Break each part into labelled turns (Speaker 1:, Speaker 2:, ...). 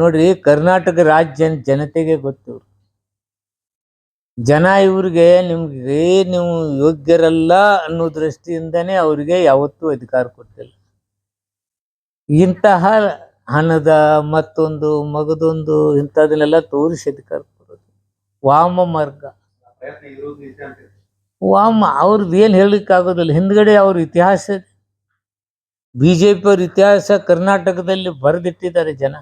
Speaker 1: ನೋಡ್ರಿ, ಕರ್ನಾಟಕ ರಾಜ್ಯ ಜನತೆಗೆ ಗೊತ್ತು. ಜನ ಇವ್ರಿಗೆ ನಿಮ್ಗೆ ನೀವು ಯೋಗ್ಯರಲ್ಲ ಅನ್ನೋ ದೃಷ್ಟಿಯಿಂದನೇ ಅವ್ರಿಗೆ ಯಾವತ್ತೂ ಅಧಿಕಾರ ಕೊಟ್ಟಿಲ್ಲ. ಇಂತಹ ಹಣದ ಮತ್ತೊಂದು ಮಗದೊಂದು ಇಂಥದನ್ನೆಲ್ಲ ತೋರಿಸಿ ಅಧಿಕಾರ ಕೊಡೋದು. ವಾಮ ಮಾರ್ಗ. ವಾಮ, ಅವ್ರದ್ದು ಏನು ಹೇಳಲಿಕ್ಕೆ ಆಗೋದಿಲ್ಲ ಹಿಂದ್ಗಡೆ ಅವ್ರ ಇತಿಹಾಸ ಬಿ ಜೆ ಪಿ ಅವ್ರ ಇತಿಹಾಸ ಕರ್ನಾಟಕದಲ್ಲಿ ಬರೆದಿಟ್ಟಿದ್ದಾರೆ ಜನ.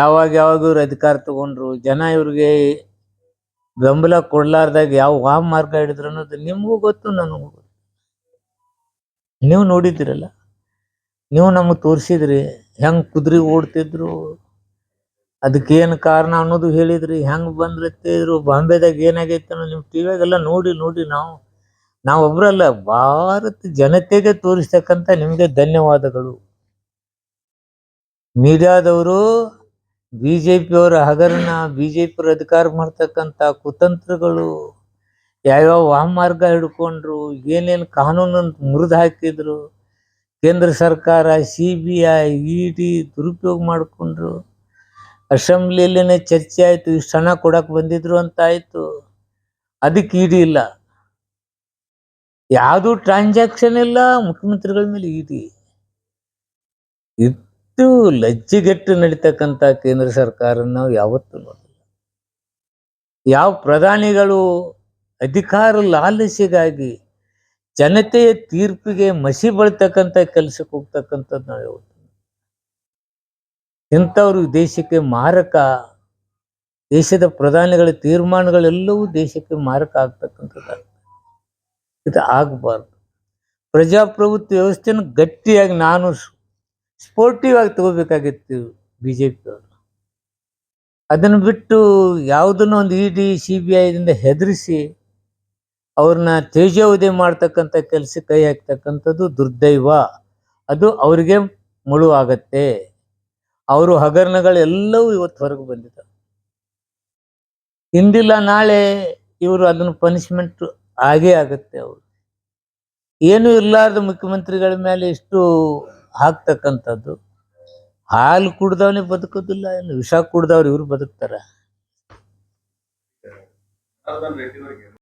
Speaker 1: ಯಾವಾಗ ಯಾವಾಗ ಇವ್ರು ಅಧಿಕಾರ ತಗೊಂಡ್ರು, ಜನ ಇವ್ರಿಗೆ ಬೆಂಬಲ ಕೊಡ್ಲಾರ್ದಾಗ ಯಾವ ವಾಮ ಮಾರ್ಗ ಹಿಡಿದ್ರು ಅನ್ನೋದು ನಿಮಗೂ ಗೊತ್ತು, ನನಗೂ ಗೊತ್ತು. ನೀವು ನೋಡಿದಿರಲ್ಲ ನೀವು ನಮಗೆ ತೋರಿಸಿದ್ರಿ, ಹೆಂಗ್ ಕುದುರೆ ಓಡ್ತಿದ್ರು, ಅದಕ್ಕೇನು ಕಾರಣ ಅನ್ನೋದು ಹೇಳಿದ್ರಿ, ಹೆಂಗ್ ಬಂದ್ರತ್ತಿದ್ರು ಬಾಂಬೆದಾಗ ಏನಾಗೈತೆ ಅನ್ನೋ ನಿಮ್ಮ ಟಿವಿಯಾಗೆಲ್ಲ ನೋಡಿ ನೋಡಿ ನಾವು. ನಾವೊಬ್ಬರಲ್ಲ ಭಾರತ ಜನತೆಗೆ ತೋರಿಸ್ತಕ್ಕಂಥ ನಿಮಗೆ ಧನ್ಯವಾದಗಳು. ಮೀಡಿಯಾದವರು ಬಿ ಅವರ ಹಗರಣ ಬಿ ಜೆ ಪಿ ಅಧಿಕಾರ ಮಾಡ್ತಕ್ಕಂತ ಕುತಂತ್ರಗಳು ಯಾವ್ಯಾವ ವಾಮಾರ್ಗ ಹಿಡ್ಕೊಂಡ್ರು, ಏನೇನು ಕಾನೂನನ್ನು ಮುರಿದು ಹಾಕಿದ್ರು, ಕೇಂದ್ರ ಸರ್ಕಾರ, ಸಿ ಬಿ ಐ, ಇ ದುರುಪಯೋಗ ಮಾಡಿಕೊಂಡ್ರು ಅಸೆಂಬ್ಲಿಯಲ್ಲೇ ಚರ್ಚೆ ಆಯಿತು, ಇಷ್ಟು ಹಣ ಕೊಡಕ್ಕೆ ಬಂದಿದ್ರು ಅಂತ ಆಯಿತು, ಅದಕ್ಕೆ ಇಡಿ ಇಲ್ಲ. ಯಾವುದು ಟ್ರಾನ್ಸಾಕ್ಷನ್ ಇಲ್ಲ, ಮುಖ್ಯಮಂತ್ರಿಗಳ ಮೇಲೆ ಇಡಿ ಇಷ್ಟು ಲಜ್ಜಿಗೆಟ್ಟು ನಡೀತಕ್ಕಂಥ ಕೇಂದ್ರ ಸರ್ಕಾರ ನಾವು ಯಾವತ್ತೂ ನೋಡಿಲ್ಲ. ಯಾವ ಪ್ರಧಾನಿಗಳು ಅಧಿಕಾರ ಲಾಲಸಿಗಾಗಿ ಜನತೆಯ ತೀರ್ಪಿಗೆ ಮಸಿ ಬಳ್ತಕ್ಕಂಥ ಕೆಲಸಕ್ಕೆ ಹೋಗ್ತಕ್ಕಂಥದ್ದು ನಾವು ಯಾವತ್ತು ಇಂಥವ್ರು ದೇಶಕ್ಕೆ ಮಾರಕ, ದೇಶದ ಪ್ರಧಾನಿಗಳ ತೀರ್ಮಾನಗಳೆಲ್ಲವೂ ದೇಶಕ್ಕೆ ಮಾರಕ ಆಗ್ತಕ್ಕಂಥದ್ದು ಇದು ಆಗಬಾರ್ದು. ಪ್ರಜಾಪ್ರಭುತ್ವ ವ್ಯವಸ್ಥೆನ ಗಟ್ಟಿಯಾಗಿ ನಾನು ಸ್ಪೋರ್ಟಿವ್ ಆಗಿ ತಗೋಬೇಕಾಗಿತ್ತು ಬಿ ಜೆ ಪಿಯವರು ಅದನ್ನು ಬಿಟ್ಟು ಯಾವುದನ್ನು ಒಂದು ಇ ಡಿ ಸಿ ಬಿ ಐದಿಂದ ಹೆದರಿಸಿ ಅವ್ರನ್ನ ತೇಜೋವಧಿ ಮಾಡ್ತಕ್ಕಂಥ ಕೆಲಸ ಕೈ ಹಾಕ್ತಕ್ಕಂಥದ್ದು ದುರ್ದೈವ. ಅದು ಅವರಿಗೆ ಮುಳು ಆಗತ್ತೆ ಅವರು ಹಗರಣಗಳೆಲ್ಲವೂ ಇವತ್ತು ಹೊರಗೆ ಬಂದಿದ್ದಾವೆ. ಇಂದಿಲ್ಲ ನಾಳೆ ಇವರು ಅದನ್ನು ಪನಿಷ್ಮೆಂಟ್ ಆಗೇ ಆಗತ್ತೆ ಅವರು. ಏನು ಇರ್ಲಾರ್ದ ಮುಖ್ಯಮಂತ್ರಿಗಳ ಮೇಲೆ ಇಷ್ಟು ಹಾಕ್ತಕ್ಕಂಥದ್ದು. ಹಾಲು ಕುಡ್ದವನೇ ಬದುಕೋದಿಲ್ಲ ಏನು ವಿಷ ಕುಡ್ದವ್ರು ಇವ್ರು ಬದುಕ್ತಾರ.